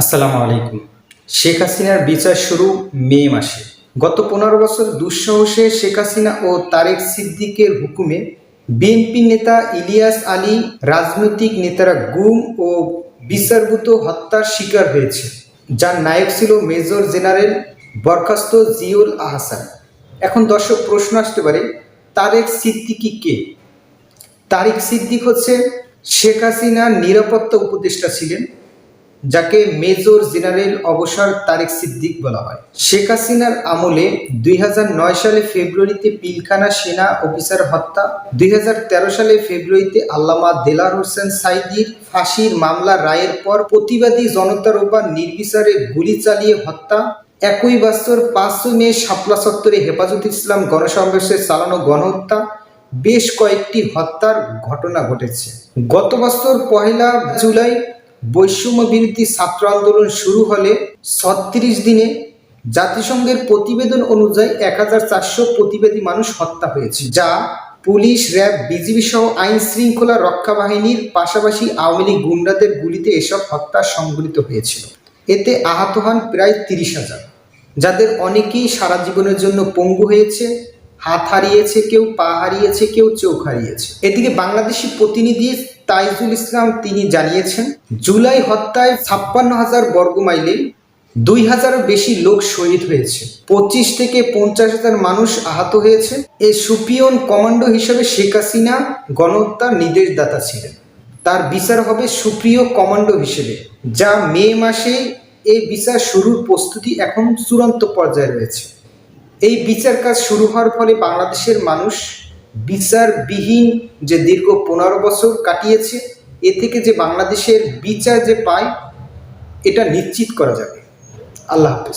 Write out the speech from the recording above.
আসসালামু আলাইকুম। শেখ হাসিনার বিচার শুরু মে মাসে। গত পনেরো বছর দুঃসাহসে শেখ হাসিনা ও তারেক সিদ্দিকের হুকুমে বিএনপি নেতা ইলিয়াস আলী, রাজনৈতিক নেতারা গুম ও বিচারভূত হত্যার শিকার হয়েছে, যার নায়ক ছিল মেজর জেনারেল বরখাস্ত জিউল আহসান। এখন দর্শক প্রশ্ন আসতে পারে, তারেক সিদ্দিকি কে? তারিক সিদ্দিক হচ্ছে শেখ হাসিনার নিরাপত্তা উপদেষ্টা ছিলেন যাকে মেজর জেনারেল অবসর তারেক সিদ্দিক বলা হয়। শেখ হাসিনার আমলে দুই হাজার নয় সালে ফেব্রুয়ারিতে পিলখানা সেনা অফিসার হত্যা, দুই হাজার তেরো সালে ফেব্রুয়ারিতে আল্লামা দেলার হোসেন সাইদির ফাঁসির মামলা রায়ের পর প্রতিবাদী জনতার উপর নির্বিচারে গুলি চালিয়ে হত্যা, একই বছর পাঁচই মে শাপলা চত্বরে হেফাজত ইসলাম গণসমাবেশে চালানো গণহত্যা, বেশ কয়েকটি হত্যার ঘটনা ঘটেছে। গত বছর পহেলা জুলাই বৈষম্য বিরোধী ছাত্র আন্দোলন শুরু হলে ছত্রিশ দিনে জাতিসংঘের প্রতিবেদন অনুযায়ী এক হাজার চারশো প্রতিবাদী মানুষ হত্যা হয়েছে, যা পুলিশ, র্যাব, বিজিবি সহ আইন শৃঙ্খলা রক্ষা বাহিনীর পাশাপাশি আওয়ামী লীগ গুন্ডাদের গুলিতে এসব হত্যা সংঘটিত হয়েছিল। এতে আহত হন প্রায় তিরিশ হাজার। যাদের অনেকেই সারা জীবনের জন্য পঙ্গু হয়েছে, হাত হারিয়েছে কেউ, পা হারিয়েছে, কেউ চোখ হারিয়েছে। এদিকে বাংলাদেশি প্রতিনিধি তাইজুল ইসলাম তিনি জানিয়েছেন, জুলাই হত্যায় ছাপ্পান্ন হাজার বর্গ মাইলে দুই হাজারও বেশি লোক শহীদ হয়েছে। পঁচিশ থেকে পঞ্চাশ হাজার মানুষ আহত হয়েছে। এই সুপিয়ন কমান্ডো হিসেবে শেখ হাসিনা গণহত্যার নির্দেশদাতা ছিলেন। তার বিচার হবে সুপ্রিয় কমান্ডো হিসেবে, যা মে মাসে এই বিচার শুরুর প্রস্তুতি এখন চূড়ান্ত পর্যায়ে রয়েছে। এই বিচার কাজ শুরু হওয়ার ফলে বাংলাদেশের মানুষ বিচারবিহীন যে দীর্ঘ পনেরো বছর কাটিয়েছে, এ থেকে যে বাংলাদেশের বিচার যে পায়, এটা নিশ্চিত করা যাবে। আল্লাহ হাফেজ।